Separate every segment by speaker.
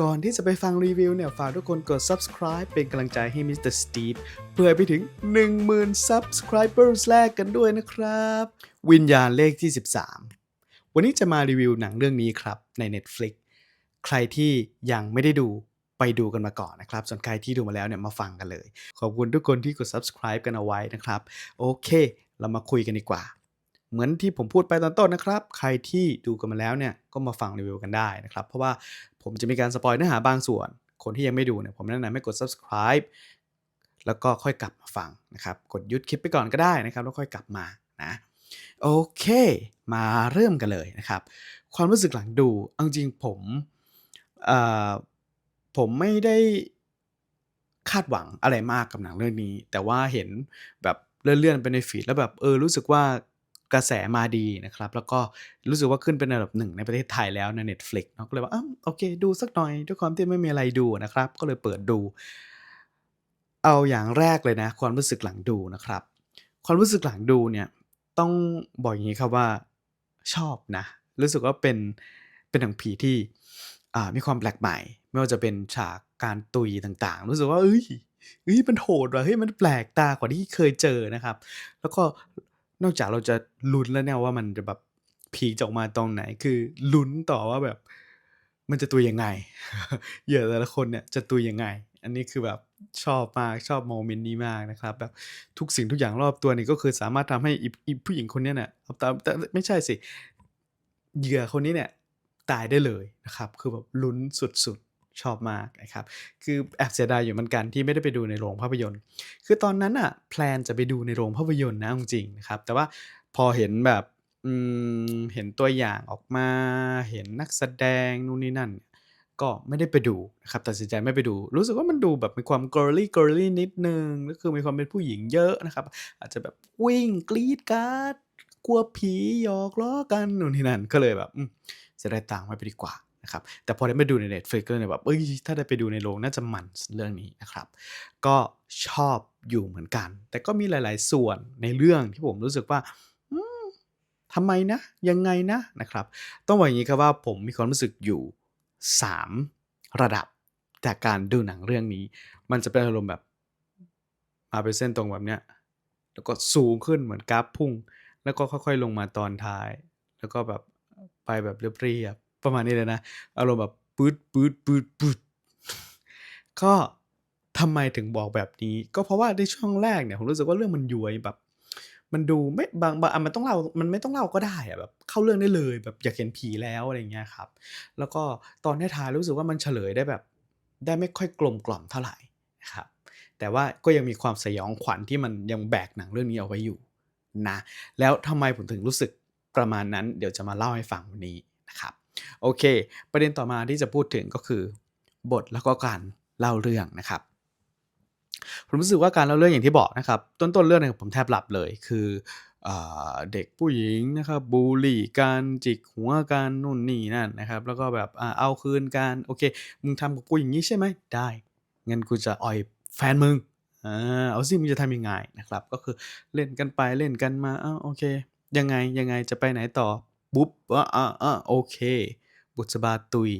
Speaker 1: ก่อนที่จะไปฟังรีวิวเนี่ย ฝากทุกคนกด subscribe เป็นกำลังใจให้มิสเตอร์สตีฟเพื่อไปถึง 10,000 subscribers แรกกันด้วยนะครับ วิญญาณเลขที่ 13 วันนี้จะมารีวิวหนังเรื่องนี้ครับใน Netflix ใครที่ยังไม่ได้ดูไปดูกันมาก่อนนะครับ ส่วนใครที่ดูมาแล้วเนี่ยมาฟังกันเลย ขอบคุณทุกคนที่กด subscribe กันเอาไว้นะครับ โอเค เรามาคุยกันดีกว่า เหมือนที่ผมพูดไปตอนต้นนะครับ ใครที่ดูกันมาแล้วเนี่ยก็มาฟังรีวิวกันได้นะครับ เพราะว่าผมจะมีการสปอยเนื้อหาบางส่วน คนที่ยังไม่ดูเนี่ยผมแนะนำให้กด subscribe แล้วก็ค่อยกลับมาฟังนะครับ กดยุดคลิปไปก่อนก็ได้นะครับ แล้วค่อยกลับมานะโอเค มาเริ่มกันเลยนะครับ ความรู้สึกหลังดูเอาจริงๆผมผมไม่ได้คาดหวังอะไรมากกับหนังเรื่องนี้ แต่ว่าเห็นแบบเลื่อนๆไปในฟีดแล้วแบบเออรู้สึกว่า กระแสมาดีนะครับ แล้วก็รู้สึกว่าขึ้นเป็นอันดับหนึ่งในประเทศไทยแล้วใน Netflix เนาะก็เลยว่าอ้าโอเค ดูสักหน่อยด้วยความที่ไม่มีอะไรดูนะครับ ก็เลยเปิดดู เอาอย่างแรกเลยนะ ความรู้สึกหลังดูนะครับ ความรู้สึกหลังดูเนี่ยต้องบอกอย่างนี้ครับว่าชอบนะ รู้สึกว่าเป็นเป็นหนังผีที่มีความแปลกใหม่ ไม่ว่าจะเป็นฉากการตุยต่างๆ รู้สึกว่าเอ้ยเอ้ยมันโหดว่ะเฮ้ยมันแปลกตากว่าที่เคยเจอนะครับ แล้วก็ นอกจากเราจะลุ้นแล้วเนี่ยว่ามันจะแบบผีจะออกมาตรงไหน คือลุ้นต่อว่าแบบ มันจะตุยยังไงเหยื่อแต่ละคนเนี่ยจะตุยยังไง อันนี้คือแบบชอบมากชอบโมเมนต์นี้มากนะครับ แบบทุกสิ่งทุกอย่างรอบตัวนี่ก็คือสามารถทำให้อีผู้หญิงคนนี้เนี่ยเอาตามแต่ไม่ใช่สิเหยื่อคนนี้เนี่ยตายได้เลยนะครับ คือแบบลุ้นสุดๆ ชอบมากนะครับ คือแอบเสียดายอยู่เหมือนกันที่ไม่ได้ไปดูในโรงภาพยนตร์ คือตอนนั้นอะแพลนจะไปดูในโรงภาพยนตร์นะจริงๆนะครับ แต่ว่าพอเห็นแบบเห็นตัวอย่างออกมา เห็นนักแสดงนู่นนี่นั่น ก็ไม่ได้ไปดูนะครับตัดสินใจไม่ไปดู รู้สึกว่ามันดูแบบมีความ girly girly นิดนึงก็คือมีความเป็นผู้หญิงเยอะนะครับ อาจจะแบบวิ่งกรีดการ์ดกลัวผีหยอกล้อกันนู่นนี่นั่นก็เลยแบบเสียดายตังค์ไม่ไปดีกว่า นะครับแต่พอได้มาดูใน Netflix ก็เลยแบบเอ้ยถ้าได้ไปดูในโรงน่าจะมันเรื่องนี้นะครับ ก็ชอบอยู่เหมือนกัน แต่ก็มีหลาย ๆ ส่วนในเรื่องที่ผมรู้สึกว่าทำไมนะ ยังไงนะนะครับ ต้องบอกอย่างนี้ครับว่าผมมีความรู้สึกอยู่ 3 ระดับจากการดูหนังเรื่องนี้ มันจะเป็นอารมณ์แบบมาเป็นเส้นตรงแบบเนี้ยแล้วก็สูงขึ้นเหมือนกราฟพุ่ง แล้วก็ค่อยๆลงมาตอนท้าย แล้วก็แบบไปแบบเรียบ ประมาณนี้เลยนะ อารมณ์แบบปื๊ดปื๊ดปื๊ดปื๊ดก็ทำไมถึงบอกแบบนี้ ก็เพราะว่าในช่วงแรกเนี่ยผมรู้สึกว่าเรื่องมันยวยแบบ มันดูไม่บางบางอันมันต้องเล่ามันไม่ต้องเล่าก็ได้อะแบบเข้าเรื่องได้เลยแบบอยากเห็นผีแล้วอะไรเงี้ยครับ แล้วก็ตอนท้ายรู้สึกว่ามันเฉลยได้แบบ ได้ไม่ค่อยกลมกล่อมเท่าไหร่ครับแต่ว่าก็ยังมีความสยองขวัญที่มันยังแบกหนังเรื่องนี้เอาไว้อยู่นะแล้วทำไมผมถึงรู้สึกประมาณนั้น เดี๋ยวจะมาเล่าให้ฟังวันนี้นะครับ โอเค ประเด็นต่อมาที่จะพูดถึงก็คือบทแล้วก็การเล่าเรื่องนะครับ ผมรู้สึกว่าการเล่าเรื่องอย่างที่บอกนะครับ ต้นๆเรื่องเนี่ยผมแทบหลับเลยคือเอเด็กผู้หญิงนะครับบูลลี่กันจิกหัวกันนู่นนี่นั่นนะครับ แล้วก็แบบอเอาคืนกันโอเค มึงทำกับกูอย่างนี้ใช่ไหมได้งั้นกูจะอ่อยแฟนมึงเอาสิมึงจะทำยังไงนะครับ ก็คือเล่นกันไปเล่นกันมาอ้าวโอเค ยังไงยังไงจะไปไหนต่อ ปุ๊บอ่าอ่าอ่าโอเค บุษบาตุย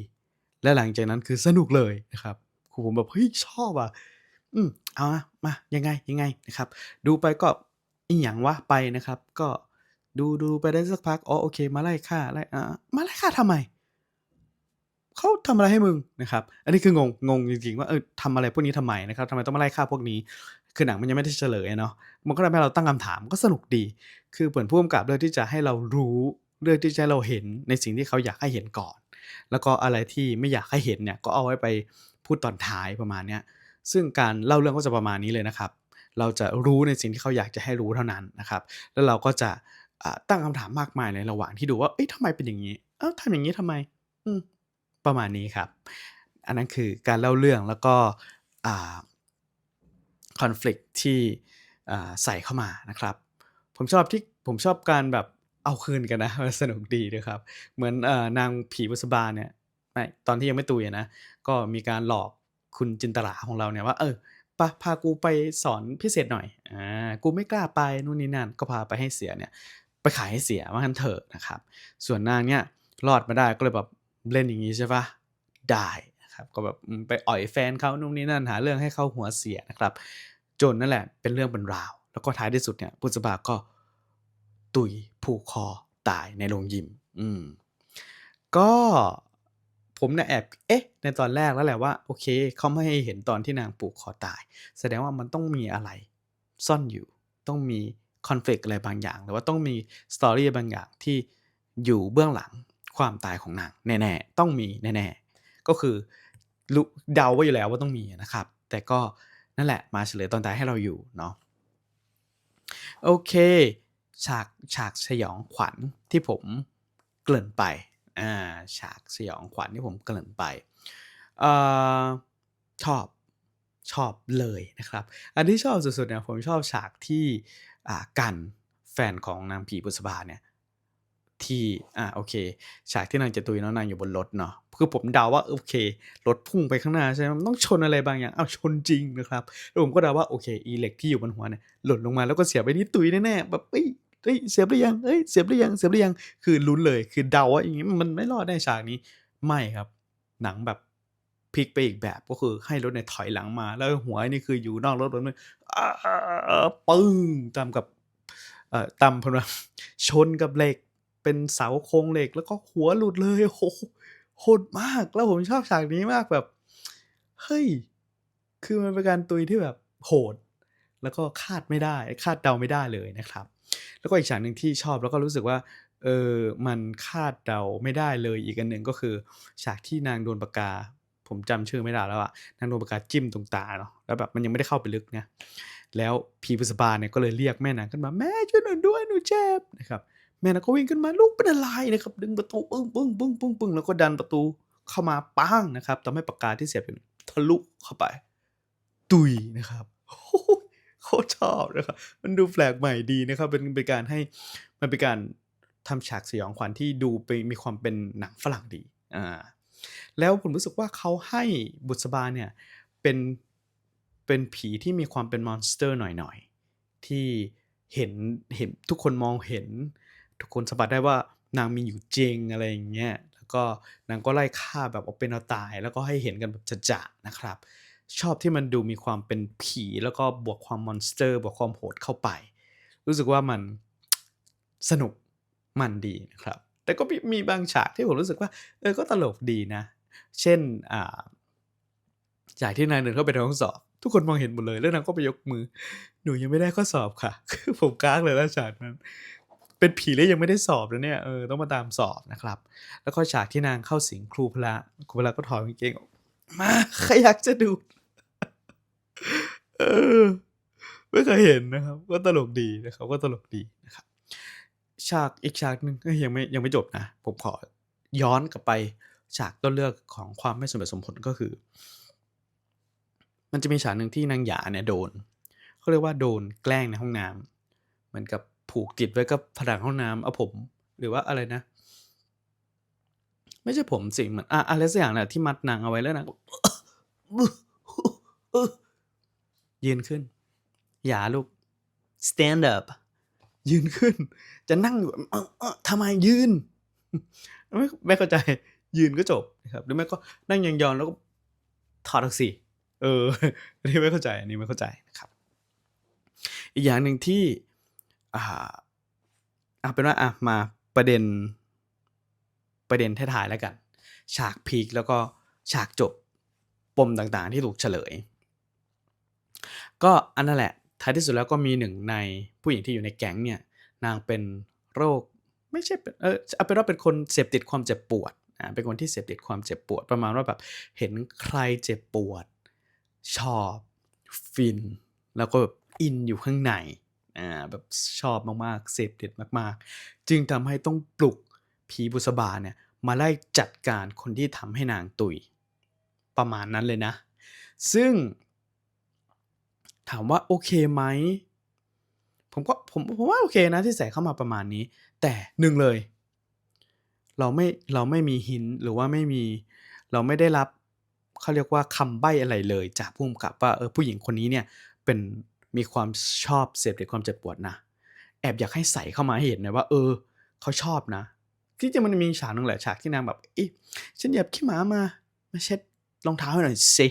Speaker 1: และหลังจากนั้นคือสนุกเลยนะครับคือผมแบบเฮ้ยชอบอะ อืมเอามามายังไงยังไงนะครับ ดูไปก็อีหยังวะไปนะครับ ก็ดูดูไปได้สักพักอ๋อโอเค มาไล่ฆ่าไล่อ่ามาไล่ฆ่าทำไมเขาทำอะไรให้มึงนะครับ อันนี้คืองงงงจริงๆว่าเออทำอะไรพวกนี้ทำไมนะครับทำไมต้องมาไล่ฆ่าพวกนี้ คือหนังมันยังไม่ได้เฉลยเนาะมันก็ทำให้เราตั้งคำถามก็สนุกดี คือเหมือนผู้กำกับเลือกที่จะให้เรารู้ เลือกที่จะให้เราเห็นในสิ่งที่เขาอยากให้เห็นก่อน แล้วก็อะไรที่ไม่อยากให้เห็นเนี่ยก็เอาไว้ไปพูดตอนท้ายประมาณเนี้ยซึ่งการเล่าเรื่องก็จะประมาณนี้เลยนะครับ เราจะรู้ในสิ่งที่เขาอยากจะให้รู้เท่านั้นนะครับ แล้วเราก็จะตั้งคำถามมากมายในระหว่างที่ดูว่า เอ้ยทำไมเป็นอย่างนี้ เอ้าทำอย่างนี้ทำไม อืม ประมาณนี้ครับ อันนั้นคือการเล่าเรื่องแล้วก็คอน FLICT ที่ใส่เข้ามานะครับ ผมชอบที่ผมชอบการแบบ เอาคืนกันนะมันสนุกดีนะครับ เหมือนเออนางผีบุษบาเนี่ยไม่ตอนที่ยังไม่ตุยนะ ก็มีการหลอกคุณจินตลาของเราเนี่ยว่า เออปะพากูไปสอนพิเศษหน่อยอ่ากูไม่กล้าไปนู่นนี่นั่นก็พาไปให้เสียเนี่ย ไปขายให้เสียว่างั้นเถอะนะครับ ส่วนนางเนี่ยรอดมาได้ก็เลยแบบเล่นอย่างนี้ใช่ปะได้นะครับ ก็แบบไปอ่อยแฟนเขานู่นนี่นั่นหาเรื่องให้เขาหัวเสียนะครับ จนนั่นแหละเป็นเรื่องเป็นราว แล้วก็ท้ายที่สุดเนี่ยบุษบาก็ ตุยผูกคอตายในโรงยิม อืม ก็ผมเนี่ยแอบ เอ๊ะ ในตอนแรกแล้วแหละว่า โอเค เขาไม่ให้เห็นตอนที่นางผูกคอตาย แสดงว่ามันต้องมีอะไร ซ่อนอยู่ ต้องมีคอน FLICT อะไรบางอย่าง หรือว่าต้องมีสตอรี่บางอย่างที่อยู่เบื้องหลังความตายของนางแน่ๆ ต้องมีแน่ๆ ก็คือเดาไว้อยู่แล้วว่าต้องมีนะครับ แต่ก็นั่นแหละมาเฉลยตอนท้ายให้เราอยู่เนาะโอเค ฉากฉากสยองขวัญที่ผมเกริ่นไปอ่าฉากสยองขวัญที่ผมเกริ่นไปเอ่อชอบชอบเลยนะครับ อันที่ชอบสุดๆเนี่ยผมชอบฉากที่อ่ากันแฟนของนางผีบุษบาเนี่ยที่อ่าโอเค ฉากที่นางจะตุยเนาะนางอยู่บนรถเนาะคือผมเดาว่าโอเครถพุ่งไปข้างหน้าใช่ไหมมันต้องชนอะไรบางอย่างอ้าวชนจริงนะครับแล้วผมก็เดาว่าโอเคอีเล็กที่อยู่บนหัวเนี่ยหล่นลงมาแล้วก็เสียไปที่ตุยแน่ๆแบบเอ้ย เฮ้ยเสียบหรือยังเอ้ยเสียบหรือยังเสียบหรือยังคือลุ้นเลยคือเดาว่าอย่างงี้มันไม่รอดแน่ฉากนี้ไม่ครับ หนังแบบพลิกไปอีกแบบก็คือให้รถเนี่ยถอยหลังมา แล้วหัวนี่คืออยู่นอกรถแบบนี้อ้าปึ้งตามกับเอ่อตำพนัชนกับเหล็ก เป็นเสาโครงเหล็ก แล้วก็หัวหลุดเลยโหโหดมากแล้วผมชอบฉากนี้มากแบบเฮ้ยคือมันเป็นการตุยที่แบบโหด แล้วก็คาดไม่ได้ คาดเดาไม่ได้เลยนะครับ แล้วก็อีกฉากหนึ่งที่ชอบแล้วก็รู้สึกว่าเออมันคาดเดาไม่ได้เลยอีกอันหนึ่งก็คือ ฉากที่นางโดนปากกา ผมจำชื่อไม่ได้แล้วอะนางโดนปากกาจิ้มตรงตาเนาะแล้วแบบมันยังไม่ได้เข้าไปลึกนะแล้วผีพุษบาเนี่ยก็เลยเรียกแม่นางขึ้นมาแม่ช่วยหนูด้วยหนูเจ็บนะครับแม่นางก็วิ่งขึ้นมาลูกเป็นอะไรนะครับ ดึงประตูปึ้งปึ้งปึ้งปึ้งปึ้งแล้วก็ดันประตูเข้ามาปังนะครับทำให้ปากกาที่เสียบอยู่ทะลุเข้าไป ตุยนะครับโอ้ คตรชอบนะครับมันดูแปลกใหม่ดีนะครับเป็นเป็นการให้มันเป็นการทำฉากสยองขวัญที่ดูไปมีความเป็นหนังฝรั่งดีอ่าแล้วผมรู้สึกว่าเขาให้บุษบาเนี่ยเป็นเป็นผีที่มีความเป็นมอนสเตอร์หน่อยๆ ที่เห็นเห็นทุกคนมองเห็น ทุกคนสัมผัสได้ว่านางมีอยู่จริงอะไรอย่างเงี้ยแล้วก็นางก็ไล่ฆ่าแบบเอาเป็นเอาตาย แล้วก็ให้เห็นกันแบบจะๆนะครับ ชอบที่มันดูมีความเป็นผีแล้วก็บวกความมอนสเตอร์ บวกความโหดเข้าไป รู้สึกว่ามันสนุกมันดีนะครับ แต่ก็มีมีบางฉากที่ผมรู้สึกว่าเออก็ตลกดีนะ เช่นอ่าจากที่นางเดินเข้าไปในห้องสอบ ทุกคนมองเห็นหมดเลยแล้วนางก็ไปยกมือ หนูยังไม่ได้ข้อสอบค่ะ คือผมก้างเลยแล้วฉากนั้น เป็นผีแล้วยังไม่ได้สอบแล้วเนี่ยเออต้องมาตามสอบนะครับ แล้วก็ฉากที่นางเข้าสิงครูพละครูพละก็ถอดกางเกงออกมาใครอยากจะดู เออไม่เคยเห็นนะครับ ก็ตลกดีนะครับ ก็ตลกดีนะครับ ฉากอีกฉากหนึ่งยังไม่ยังไม่จบนะ ผมขอย้อนกลับไปฉากต้นเรื่องของความไม่สมเหตุสมผลก็คือ มันจะมีฉากหนึ่งที่นางหยาเนี่ยโดนเขาเรียกว่าโดนแกล้งในห้องน้ำเหมือนกับผูกติดไว้กับผนังห้องน้ำเอาผม หรือว่าอะไรนะ ไม่ใช่ผมสิเหมือนอะอะไรสักอย่างแหละที่มัดนางเอาไว้แล้วนาง ยืนขึ้นหยาลูก stand up ยืนขึ้น จะนั่งอยู่เออเออทำไมยืน ไม่ไม่เข้าใจยืนก็จบนะครับหรือไม่ก็นั่งยองๆแล้วก็ถอดออกสิเอออันนี้ไม่เข้าใจอันนี้ไม่เข้าใจนะครับ อีกอย่างหนึ่งที่อ่าเอาเป็นว่าอะมาประเด็นประเด็นท้ายๆแล้วกัน ฉากพีคแล้วก็ฉากจบปมต่างๆที่ถูกเฉลย ก็อันนั่นแหละท้ายที่สุดแล้วก็มีหนึ่งในผู้หญิงที่อยู่ในแก๊งเนี่ยนางเป็นโรคไม่ใช่เป็นเออเอาเป็นว่าเป็นคนเสพติดความเจ็บปวดอ่าเป็นคนที่เสพติดความเจ็บปวด ประมาณว่าแบบเห็นใครเจ็บปวด ชอบฟิน แล้วก็แบบอินอยู่ข้างในอ่าแบบชอบมากๆเสพติดมากๆ จึงทำให้ต้องปลุกผีบุษบาเนี่ยมาไล่จัดการคนที่ทำให้นางตุย ประมาณนั้นเลยนะ ซึ่ง ถามว่าโอเคไหมผมก็ผมผมว่าโอเคนะที่ใส่เข้ามาประมาณนี้ แต่หนึ่งเลย เราไม่เราไม่มีหินหรือว่าไม่มี เราไม่ได้รับเขาเรียกว่าคำใบ้อะไรเลย จากผู้กำกับว่าเออผู้หญิงคนนี้เนี่ยเป็นมีความชอบเสพติดความเจ็บปวดนะแอบอยากให้ใส่เข้ามาให้เห็นนะว่า เออเขาชอบนะที่จริงมันมีฉากหนึงแหละฉากที่นางแบบอีฉันหยียบขี้หมามามาเช็ดรองเท้าให้หน่อยสิ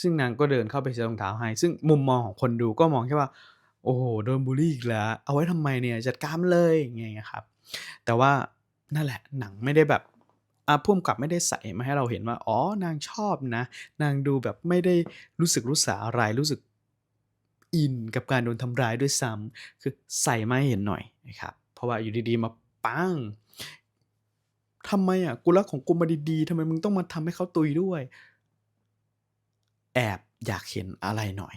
Speaker 1: ซึ่งนางก็เดินเข้าไปซื้อรองเท้าให้ ซึ่งมุมมองของคนดูก็มองแค่ว่า โอ้โหโดนบูลลี่อีกแล้ว เอาไว้ทำไมเนี่ยจัดการเลยอย่างเงี้ยครับ แต่ว่านั่นแหละหนังไม่ได้แบบอาพุ่มกับไม่ได้ใส่มาให้เราเห็นว่า อ๋อนางชอบนะ นางดูแบบไม่ได้รู้สึกรู้สาอะไรรู้สึกอินกับการโดนทำร้ายด้วยซ้ำคือใส่มาหเห็นหน่อยนะครับ เพราะว่าอยู่ดีๆมาปังทำไมอะกูรักของกูมาดีๆทำไมมึงต้องมาทำให้เขาตุยด้วย แอบอยากเห็นอะไรหน่อย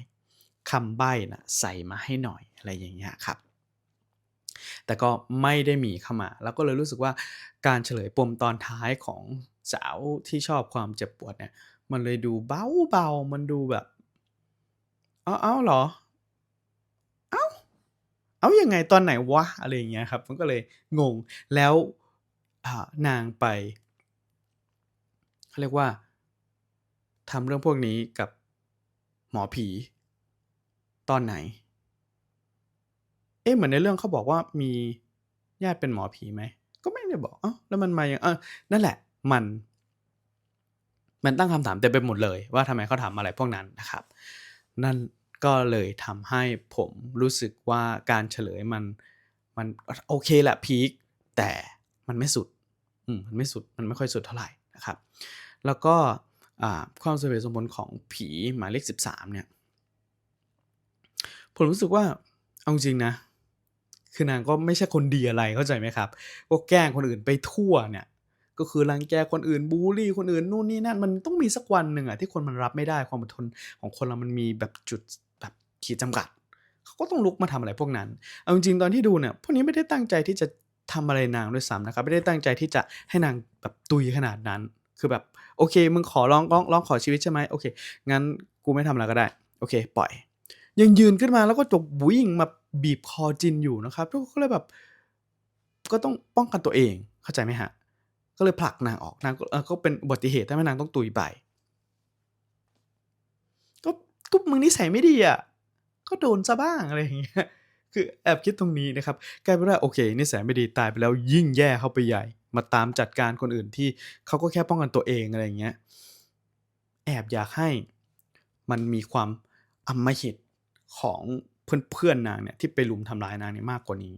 Speaker 1: คำใบ้นะใส่มาให้หน่อยอะไรอย่างเงี้ยครับ แต่ก็ไม่ได้มีเข้ามา แล้วก็เลยรู้สึกว่าการเฉลยปมตอนท้ายของสาวที่ชอบความเจ็บปวดเนี่ย มันเลยดูเบาเบาๆมันดูแบบเอ้าเอ้าเหรอ เอ้า เอายังไงตอนไหนวะ อะไรอย่างเงี้ยครับ มันก็เลยงงแล้วนางไปเขาเรียกว่า ทำเรื่องพวกนี้กับหมอผี ตอนไหน เอ๊ะเหมือนในเรื่องเขาบอกว่ามีญาติเป็นหมอผีไหม ก็ไม่ได้บอกเอ้าแล้วมันมาอย่างเออนั่นแหละ มัน มันตั้งคำถามเต็มไปหมดเลย ว่าทำไมเขาทำอะไรพวกนั้นนะครับ นั่นก็เลยทำให้ผมรู้สึกว่าการเฉลยมัน มันโอเคแหละพีคแต่มันไม่สุด อืมมันไม่สุด มันไม่ค่อยสุดเท่าไหร่นะครับ แล้วก็ ความสมเหตุสมผลของผีหมายเลขสิบสามเนี่ย ผมรู้สึกว่าเอาจริงนะ คือนางก็ไม่ใช่คนดีอะไรเข้าใจไหมครับก็แกล้งคนอื่นไปทั่วเนี่ย ก็คือรังแกคนอื่นบูลลี่คนอื่นนู่นนี่นั่นมันต้องมีสักวันหนึ่งอะที่คนมันรับไม่ได้ความอดทนของคนเรามันมีแบบจุดแบบขีดจำกัดเขาก็ต้องลุกมาทำอะไรพวกนั้น เอาจริงตอนที่ดูเนี่ยพวกนี้ไม่ได้ตั้งใจที่จะทำอะไรนางด้วยซ้ำนะครับ ไม่ได้ตั้งใจที่จะให้นางแบบตุยขนาดนั้น คือแบบโอเค มึงขอร้องร้องร้องขอชีวิตใช่ไหมโอเค งั้นกูไม่ทำอะไรก็ได้ โอเค ปล่อย ยังยืนขึ้นมาแล้วก็จกวิ่งมาบีบคอจินอยู่นะครับทุกคนก็เลยแบบ ก็ต้องป้องกันตัวเองเข้าใจไหมฮะ ก็เลยผลักนางออกนางก็เออก็เป็นอุบัติเหตุทำให้นางต้องตุยไปก็ก็มึงนิสัยไม่ดีอะก็โดนซะบ้างอะไรอย่างเงี้ยคือแอบคิดตรงนี้นะครับกลายเป็นว่าโอเคนิสัยไม่ดีตายไปแล้วยิ่งแย่เข้าไปใหญ่ มาตามจัดการคนอื่นที่เขาก็แค่ป้องกันตัวเองอะไรอย่างเงี้ยแอบอยากให้มันมีความอำมหิตของเพื่อนๆนางเนี่ยที่ไปลุมทำร้ายนางเนี่ยมากกว่านี้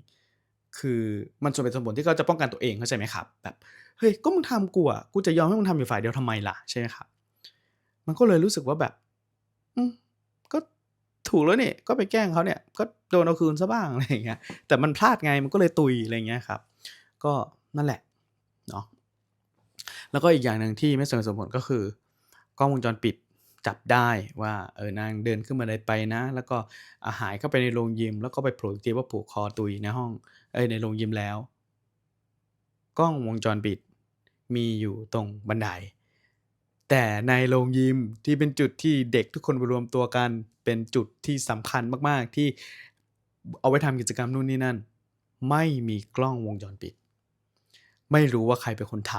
Speaker 1: คือมันส่วนเป็นส่วนผลที่เขาจะป้องกันตัวเองเข้าใจไหมครับ แบบเฮ้ยก็มึงทำกูอะกูจะยอมให้มึงทำอยู่ฝ่ายเดียวทำไมล่ะใช่ไหมครับมันก็เลยรู้สึกว่าแบบ อืมก็ถูกแล้วเนี่ยก็ไปแกล้งเขาเนี่ย ก็โดนเอาคืนซะบ้างอะไรอย่างเงี้ยแต่มันพลาดไงมันก็เลยตุยอะไรอย่างเงี้ยครับ ก็นั่นแหละ เนาะแล้วก็อีกอย่างหนึ่งที่ไม่สมเหตุสมผลก็คือกล้องวงจรปิดจับได้ว่าเออนางเดินขึ้นมาไดไปนะ แล้วก็อาหายเข้าไปในโรงยิม แล้วก็ไปโผล่อีกทีว่าผูกคอตุยในห้องเอ้ยในโรงยิมแล้ว กล้องวงจรปิดมีอยู่ตรงบันได แต่ในโรงยิมที่เป็นจุดที่เด็กทุกคนไปรวมตัวกันเป็นจุดที่สำคัญมากๆที่เอาไว้ทำกิจกรรมนู่นนี่นั่น ไม่มีกล้องวงจรปิด ไม่รู้ว่าใครเป็นคนท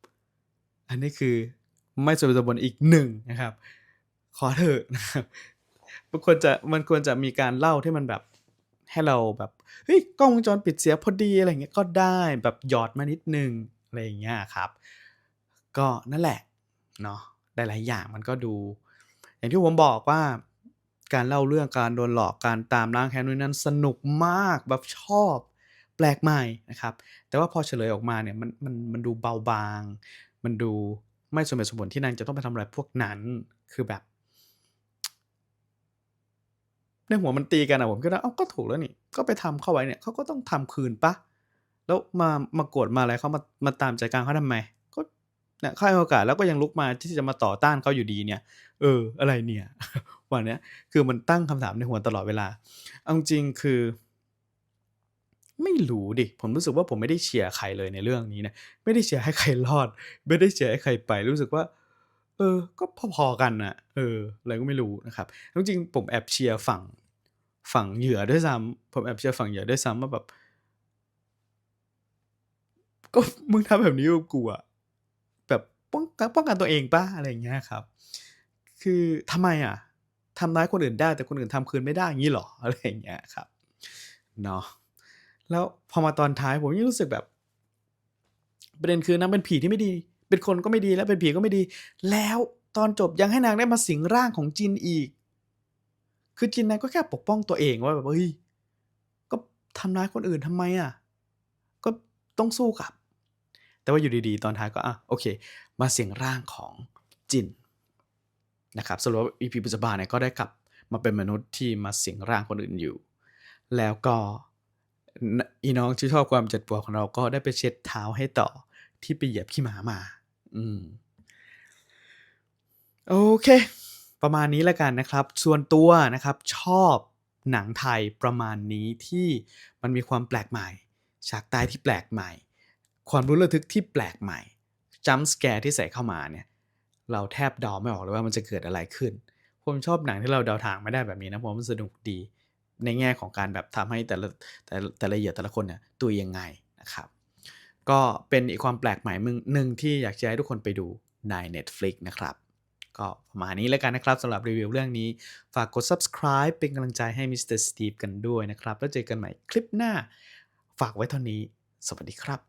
Speaker 1: ำอันนี้คือไม่สมเหตุสมผลอีกหนึ่งนะครับ ขอเถอะนะครับมันควรจะมันควรจะมีการเล่าที่มันแบบให้เราแบบเฮ้ยกล้องวงจรปิดเสียพอดีอะไรเงี้ยก็ได้แบบหยอดมานิดนึงอะไรอย่างเงี้ยครับ ก็นั่นแหละเนาะหลายๆอย่างมันก็ดู อย่างที่ผมบอกว่าการเล่าเรื่องการโดนหลอกการตามล้างแค้นนู่นนั่นสนุกมากแบบชอบ แปลกใหม่นะครับ แต่ว่าพอเฉลยออกมาเนี่ยมันมันมันดูเบาบาง มันดูไม่สมเหตุสมผลที่นางจะต้องไปทำอะไรพวกนั้นคือแบบในหัวมันตีกันอะผมก็ได้เอ้าก็ถูกแล้วนี่ก็ไปทำเข้าไว้เนี่ยเขาก็ต้องทำคืนปะแล้วมามาโกรธมาอะไรเขามามาตามใจัดการเขาทำไมก็เนี่ยเขาให้โอกาสแล้วก็ยังลุกมาที่จะมาต่อต้านเขาอยู่ดีเนี่ย เออ อะไรเนี่ยวันเนี้ยคือมันตั้งคำถามในหัวตลอดเวลาเอาจริงคือ ไม่รู้ดิ ผมรู้สึกว่าผมไม่ได้เชียร์ใครเลยในเรื่องนี้นะ ไม่ได้เชียร์ให้ใครรอด ไม่ได้เชียร์ให้ใครไป รู้สึกว่า เออ ก็พอๆกันน่ะเออ อะไรก็ไม่รู้นะครับ จริงๆ ผมแอบเชียร์ฝั่งฝั่งเหยื่อด้วยซ้ำผมแอบเชียร์ฝั่งเหยื่อด้วยซ้ำว่าแบบ ก็มึงทำแบบนี้กับกูอะแบบป้องกันป้องกันตัวเองป่ะอะไรอย่างเงี้ยครับ คือทำไมอะทำร้ายคนอื่นได้แต่คนอื่นทำคืนไม่ได้อย่างนี้หรอ อะไรอย่างเงี้ยครับ เนาะ แล้วพอมาตอนท้ายผมยังรู้สึกแบบประเด็นคือนางเป็นผีที่ไม่ดี เป็นคนก็ไม่ดีแล้วเป็นผีก็ไม่ดี แล้วตอนจบยังให้นางได้มาสิงร่างของจินอีก คือจินนั้นก็แค่ปกป้องตัวเองว่าแบบเฮ้ยก็ทำร้ายคนอื่นทำไมอะ ก็ต้องสู้กับ แต่ว่าอยู่ดีๆ ตอนท้ายก็อะโอเค มาสิงร่างของจินนะครับสรุปว่าอีพีปัจจุบันเนี่ยก็ได้กลับมาเป็นมนุษย์ที่มาสิงร่างคนอื่นอยู่ แล้วก็ อีน้องที่ชอบความเจ็บปวดของเราก็ได้ไปเช็ดเท้าให้ต่อที่ไปเหยียบขี้หมามา อืม โอเค ประมาณนี้แล้วกันนะครับ ส่วนตัวนะครับ ชอบหนังไทยประมาณนี้ที่มันมีความแปลกใหม่ ฉากตายที่แปลกใหม่ ความรู้ระทึกที่แปลกใหม่จัมส์สแกร์ที่ใส่เข้ามาเนี่ย เราแทบเดาไม่ออกเลยว่ามันจะเกิดอะไรขึ้น ผมชอบหนังที่เราเดาทางไม่ได้แบบนี้นะผมมันสนุกดี ในแง่ของการแบบทำให้แต่ละแต่แต่ละเหยื่อแต่ละคนเนี่ยตัวยังไงนะครับ ก็เป็นอีกความแปลกใหม่มึงหนึ่งที่อยากจะให้ทุกคนไปดูใน Netflix นะครับ ก็ประมาณนี้แล้วกันนะครับสำหรับรีวิวเรื่องนี้ ฝากกด subscribe เป็นกำลังใจให้ Mr. Steve กันด้วยนะครับ แล้วเจอกันใหม่คลิปหน้า ฝากไว้เท่านี้ สวัสดีครับ